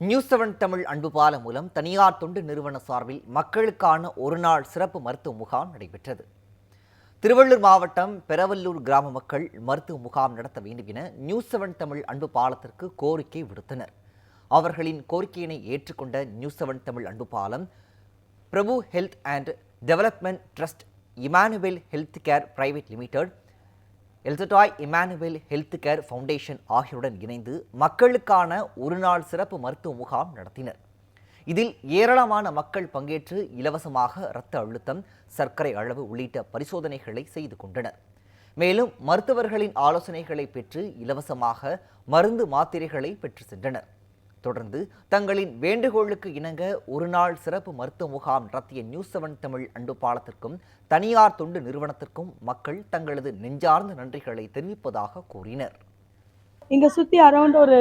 News seven Tamil அன்புபாலம் மூலம் தனியார் தொண்டு நிறுவன சார்பில் மக்களுக்கான ஒரு நாள் சிறப்பு மருத்துவ முகாம் நடைபெற்றது. திருவள்ளூர் மாவட்டம் பெரவல்லூர் கிராம மக்கள் மருத்துவ முகாம் நடத்த வேண்டும் என நியூஸ் செவன் தமிழ் அன்பு பாலத்திற்கு கோரிக்கை விடுத்தனர். அவர்களின் கோரிக்கையினை ஏற்றுக்கொண்ட news seven Tamil Anbu Palam Prabhu health and development trust Emmanuel health care private limited Elshaddai Emmanuel health care foundation ஆகியோருடன் இணைந்து மக்களுக்கான ஒரு நாள் சிறப்பு மருத்துவ முகாம் நடத்தினர். இதில் ஏராளமான மக்கள் பங்கேற்று இலவசமாக இரத்த அழுத்தம் சர்க்கரை அளவு உள்ளிட்ட பரிசோதனைகளை செய்து கொண்டனர். மேலும் மருத்துவர்களின் ஆலோசனைகளை பெற்று இலவசமாக மருந்து மாத்திரைகளை பெற்று சென்றனர். தொடர்ந்து தங்களின் வேண்டுகோளுக்கு இணங்க ஒரு நாள் சிறப்பு மருத்துவ முகாம் நடத்திய நியூஸ் செவன் தமிழ் அண்டு பாலத்திற்கும் தனியார் தொண்டு நிறுவனத்திற்கும் மக்கள் தங்களது நெஞ்சார்ந்த நன்றிகளை தெரிவிப்பதாக கூறினர். இங்கே சுற்றி அரௌண்ட் ஒரு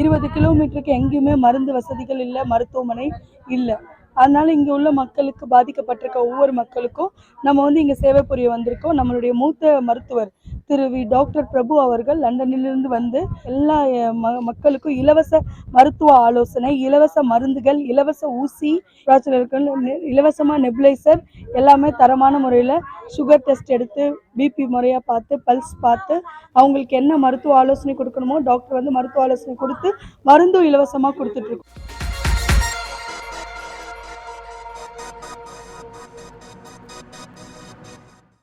இருபது கிலோமீட்டருக்கு எங்கேயுமே மருந்து வசதிகள் இல்லை மருத்துவமனை இல்லை. அதனால இங்கே உள்ள மக்களுக்கு பாதிக்கப்பட்டிருக்க ஒவ்வொரு மக்களுக்கும் நம்ம வந்து இங்கே சேவை புரிய வந்திருக்கோம். நம்மளுடைய மூத்த மருத்துவர் திரு வி டாக்டர் பிரபு அவர்கள் லண்டனிலிருந்து வந்து எல்லா ம மக்களுக்கும் இலவச மருத்துவ ஆலோசனை இலவச மருந்துகள் இலவச ஊசி பிராச்சலர்கள் இலவசமாக நெபுலைசர் எல்லாமே தரமான முறையில் சுகர் டெஸ்ட் எடுத்து பிபி முறையாக பார்த்து பல்ஸ் பார்த்து அவங்களுக்கு என்ன மருத்துவ ஆலோசனை கொடுக்கணுமோ டாக்டர் வந்து மருத்துவ ஆலோசனை கொடுத்து மருந்தும் இலவசமாக கொடுத்துட்ருக்கோம்